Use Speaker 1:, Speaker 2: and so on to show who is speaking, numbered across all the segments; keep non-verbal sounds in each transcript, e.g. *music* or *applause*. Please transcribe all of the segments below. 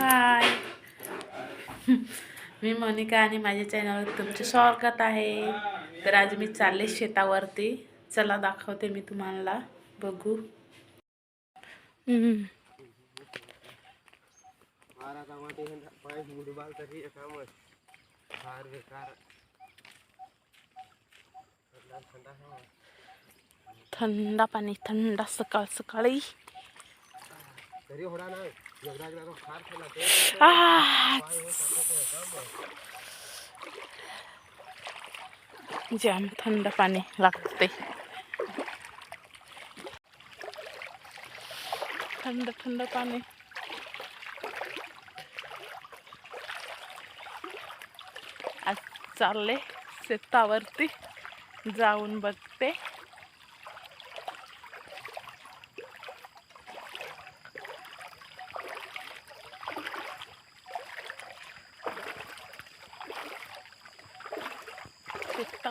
Speaker 1: हाय. *laughs* मी मोनिका आणि माझ्या चॅनलवर तुमचे स्वागत आहे. तर आज मी चालले शेतावरती. चला दाखवते मी तुम्हाला. बघू.
Speaker 2: थंडा थंड
Speaker 1: पाणी थंड सकाळ सकाळी.
Speaker 2: तरी होडा ना एकदा एकदा फार ते
Speaker 1: जाम थंड पाणी लागते थंड थंड पाणी. आज चालले शेतावरती. जाऊन बघते.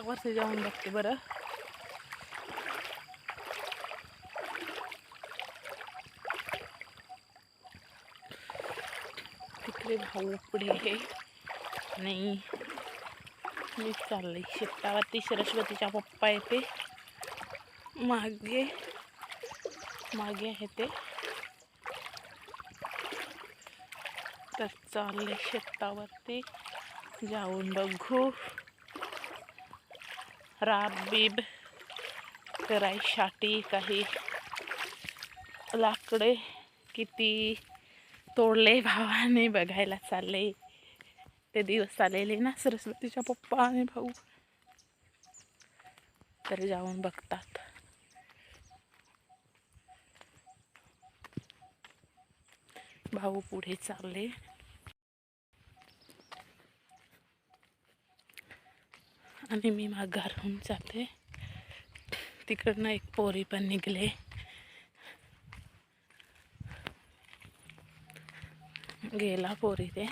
Speaker 1: शेतावरती जाऊन बघते बरं. तिकडे भाऊ पुढे आहे. आणि मी चालले शेतावरती सरस्वतीचा पप्पा येते. मागे मागे आहे ते. तर चालले शेतावरती जाऊन बघू. राब बीब करायसाठी काही लाकडे किती तोडले भावाने बघायला चालले. ते दिवस आलेले ना सरस्वतीच्या पप्पा आणि भाऊ. तर जाऊन बघतात. भाऊ पुढे चालले. आणि मी माघारून जाते. तिकडनं एक पोरी पण निघले. गेला पोरी ते.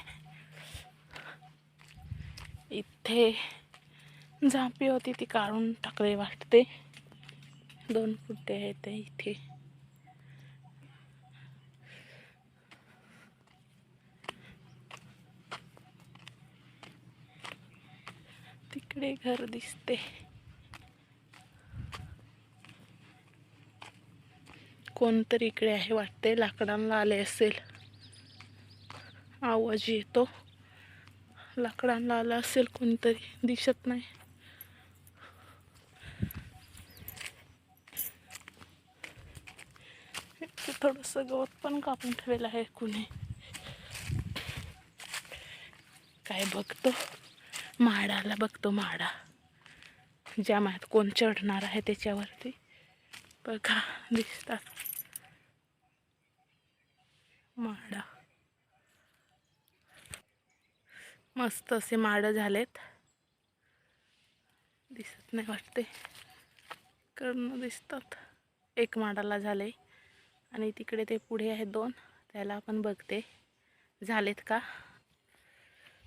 Speaker 1: इथे झापी होती ती काढून टाकले वाटते. दोन फुटे आहेत ते इथे. इकडे घर दिसते. कोणतरी इकडे आहे वाटते लाकडांना आले असेल. आवाज येतो. लाकडांना आला असेल कोणतरी दिसत नाही. थोडंसं गवत पण कापून ठेवलेलं आहे कुणी. काय बघतो. माडाला बघतो माडा ज्या माळ्यात कोण चढणार आहे त्याच्यावरती. बघा दिसतात. माडा मस्त असे माडं झालेत. दिसत नाही वाटते. कर्ण दिसतात. एक माडाला झाले आणि तिकडे ते पुढे आहेत दोन. त्याला आपण बघते. झालेत का?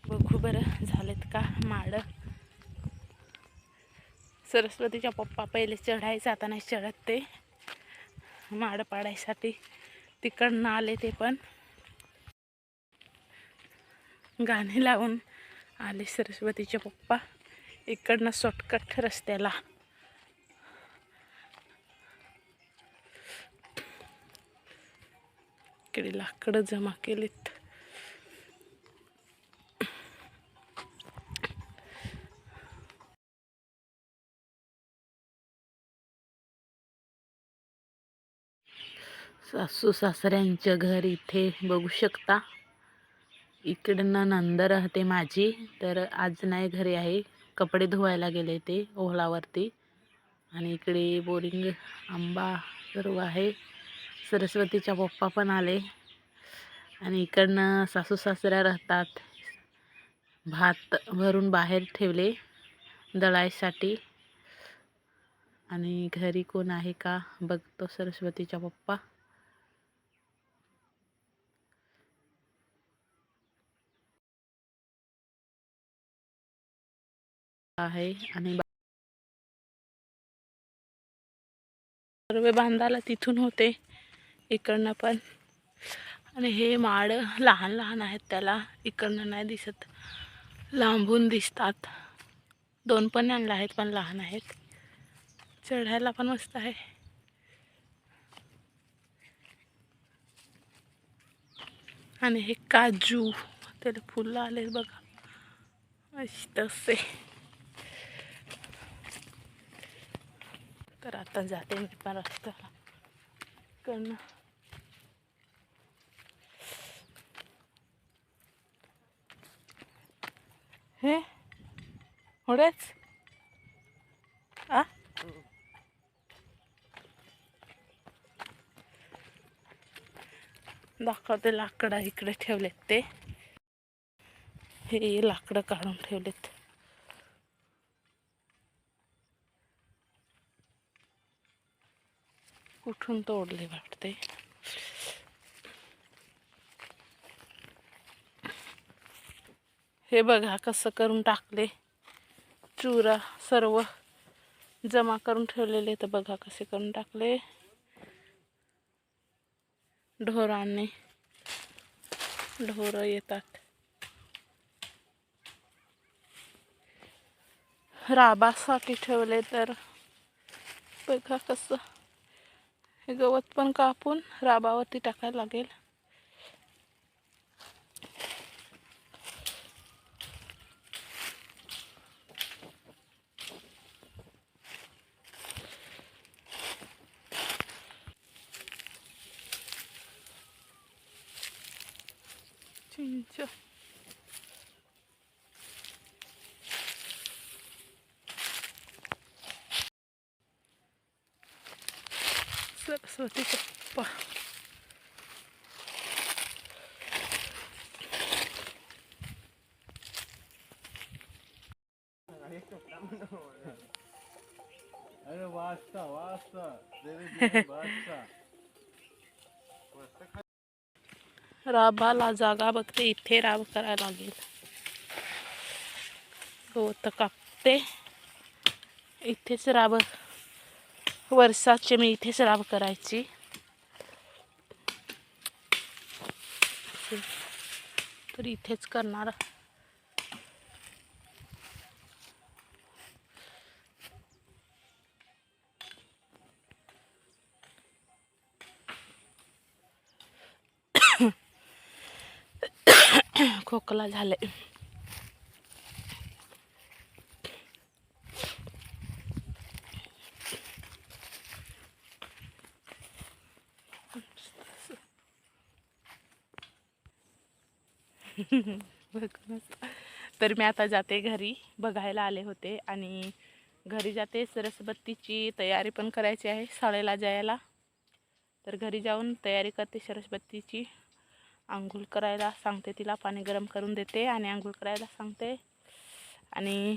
Speaker 1: बघू बरं झालेत का माड? सरस्वतीच्या पप्पा पहिले चढायचं आता नाही चढत ते. माड पाडायसाठी तिकडनं आले ते पण. गाणे लावून आले सरस्वतीचे पप्पा. इकडनं शॉर्टकट रस्त्याला. इकडे लाकडं जमा केलीत. सासू सासऱ्यांचं घर इथे बघू शकता. इकडनं नंद राहते माझी तर आज नाही घरी आहे. कपडे धुवायला गेले ते ओहळावरती. आणि इकडे बोरिंग आंबा सर्व आहे. सरस्वतीच्या पप्पा पण आले. आणि इकडनं सासू सासऱ्या राहतात. भात भरून बाहेर ठेवले दळायसाठी. आणि घरी कोण आहे का? बघतो सरस्वतीच्या पप्पा. आहे आणि सर्व तिथून होते इकडनं पण. आणि हे माड लहान लहान आहेत त्याला इकडनं नाही दिसत. लांबून दिसतात. दोन पण आणलं आहेत पण लहान आहेत. चढायला पण मस्त आहे. आणि हे काजू त्याला फुलं आले बघा. तसे तर आता जाते मी पण रस्त्याला. कारण हे? होडेच आ? दाखवते लाकडं इकडे ठेवलेत ते. हे लाकडं काढून ठेवलेत. कुठून तोडले वाटते. हे बघा कसं करून टाकले. चुरा सर्व जमा करून ठेवलेले तर बघा कसे करून टाकले. ढोरांनी ढोरं येतात. राबासाठी ठेवले तर बघा कसं हे गवत पण कापून राबावरती टाकायला लागेल चिंच सरस्वती पप्पा
Speaker 3: अरे दे वाजता
Speaker 1: राबाला जागा बघते इथे राब करायला लागेल गवत कापते इथेच राब वर्षाचे मी इथेच राब करायची. तर इथेच करणार. *coughs* खोकला झाले *laughs* बघूनच. तर मी आता जाते घरी बघायला आले होते आणि घरी जाते. सरस्वतीची तयारी पण करायची आहे शाळेला जायला. तर घरी जाऊन तयारी करते सरस्वतीची. आंघोळ करायला सांगते तिला पाणी गरम करून देते आणि आंघोळ करायला सांगते. आणि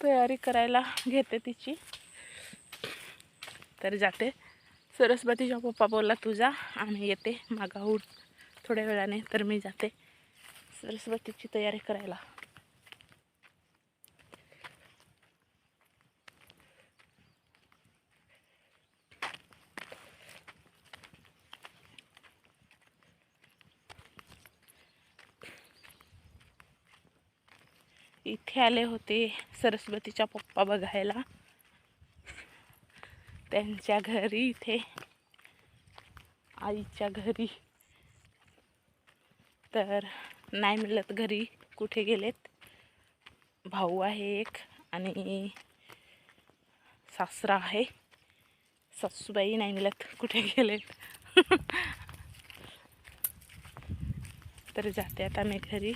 Speaker 1: तयारी करायला घेते तिची. तर जाते. सरस्वतीच्या पप्पा बोलला तुझा. आम्ही येते मागाहून थोड्या वेळाने तर मी जाते. सरस्वतीची तयारी करायला. इथे आले होते सरस्वतीच्या पप्पा बघायला. त्यांच्या घरी इथे. आईच्या घरी. तर नाही मिळत घरी. कुठे गेलेत? भाऊ आहे एक आणि सासरा आहे. सासूबाई नाही मिळत. कुठे गेलेत? *laughs* तर जाते आता मी घरी.